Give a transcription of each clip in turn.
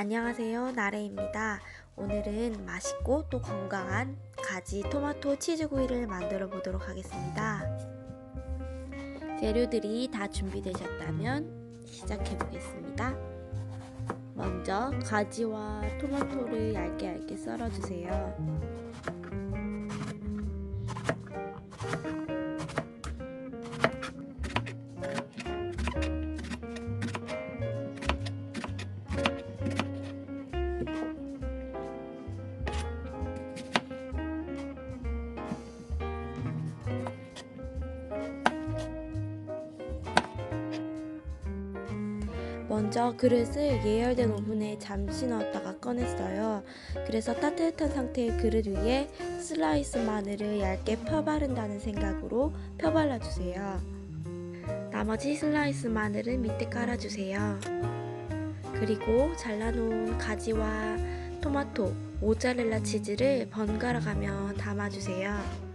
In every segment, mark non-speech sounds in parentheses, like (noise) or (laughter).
안녕하세요. 나래입니다. 오늘은 맛있고 또 건강한 가지 토마토 치즈구이를 만들어 보도록 하겠습니다. 재료들이 다 준비되셨다면 시작해 보겠습니다. 먼저 가지와 토마토를 얇게 얇게 썰어 주세요. 먼저 그릇을 예열된 오븐에 잠시 넣었다가 꺼냈어요. 그래서 따뜻한 상태의 그릇 위에 슬라이스 마늘을 얇게 펴바른다는 생각으로 펴발라주세요. 나머지 슬라이스 마늘은 밑에 깔아주세요. 그리고 잘라놓은 가지와 토마토, 모짜렐라 치즈를 번갈아 가며 담아주세요.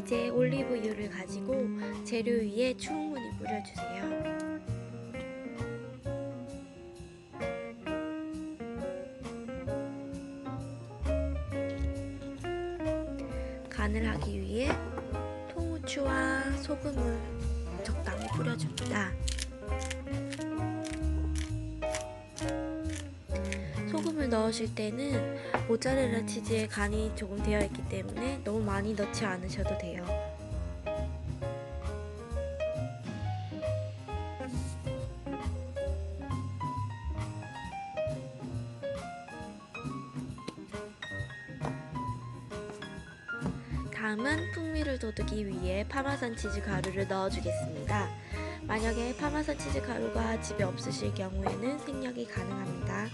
이제 올리브유를 가지고 재료 위에 충분히 뿌려주세요. 간을 하기 위해 통후추와 소금을 적당히 뿌려줍니다. 넣으실 때는 모짜렐라 치즈에 간이 조금 되어 있기 때문에 너무 많이 넣지 않으셔도 돼요. 다음은 풍미를 돋우기 위해 파마산 치즈 가루를 넣어주겠습니다. 만약에 파마산 치즈 가루가 집에 없으실 경우에는 생략이 가능합니다.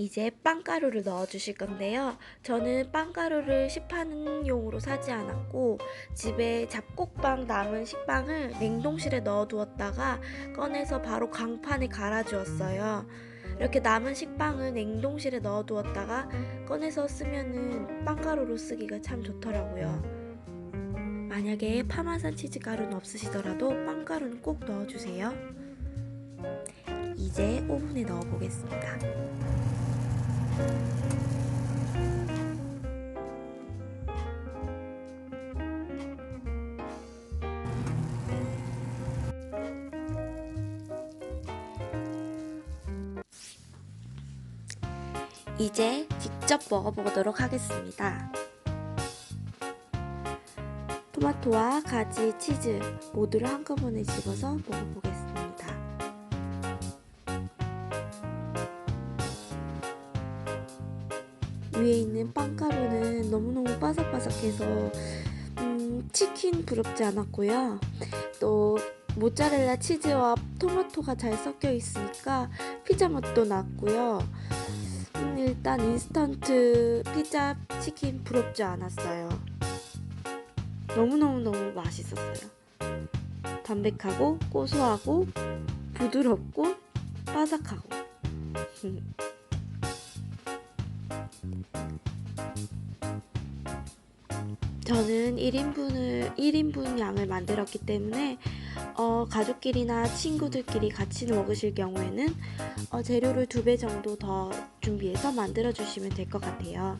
이제 빵가루를 넣어 주실 건데요. 저는 빵가루를 시파는 용으로 사지 않았고 집에 잡곡빵 남은 식빵을 냉동실에 넣어 두었다가 꺼내서 바로 강판에 갈아 주었어요. 이렇게 남은 식빵을 냉동실에 넣어 두었다가 꺼내서 쓰면은 빵가루로 쓰기가 참 좋더라고요. 만약에 파마산 치즈 가루는 없으시더라도 빵가루는 꼭 넣어 주세요. 이제 오븐에 넣어 보겠습니다. 이제 직접 먹어보도록 하겠습니다. 토마토와 가지, 치즈 모두를 한꺼번에 집어서 먹어보겠습니다. 위에 있는 빵가루는 너무너무 바삭바삭해서 음, 치킨 부럽지 않았고요. 또 모짜렐라 치즈와 토마토가 잘 섞여 있으니까 피자 맛도 났고요. 음, 일단 인스턴트 피자 치킨 부럽지 않았어요. 너무너무너무 맛있었어요. 담백하고 고소하고 부드럽고 바삭하고 (laughs) 저는 1인분을 1인분 양을 만들었기 때문에 어, 가족끼리나 친구들끼리 같이 먹으실 경우에는 어, 재료를 두 배 정도 더 준비해서 만들어 주시면 될 것 같아요.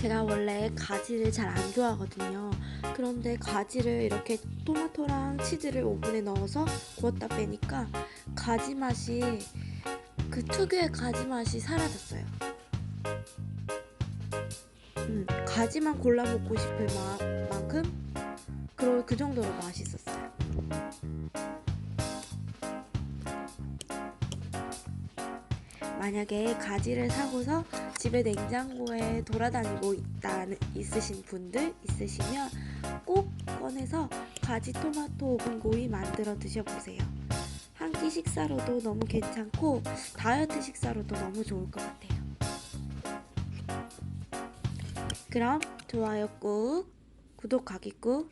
제가 원래 가지를 잘 안 좋아하거든요. 그런데 가지를 이렇게 토마토랑 치즈를 오븐에 넣어서 구웠다 빼니까 가지 맛이 그 특유의 가지 맛이 사라졌어요. 음, 가지만 골라 먹고 싶을 마, 만큼 그럴 그 정도로 맛있었어요. 만약에 가지를 사고서 집에 냉장고에 돌아다니고 있다는 있으신 분들 있으시면 꼭 꺼내서 가지 토마토 오븐 구이 만들어 드셔보세요. 한 끼 식사로도 너무 괜찮고 다이어트 식사로도 너무 좋을 것 같아요. 그럼 좋아요 꾹, 구독하기 꾹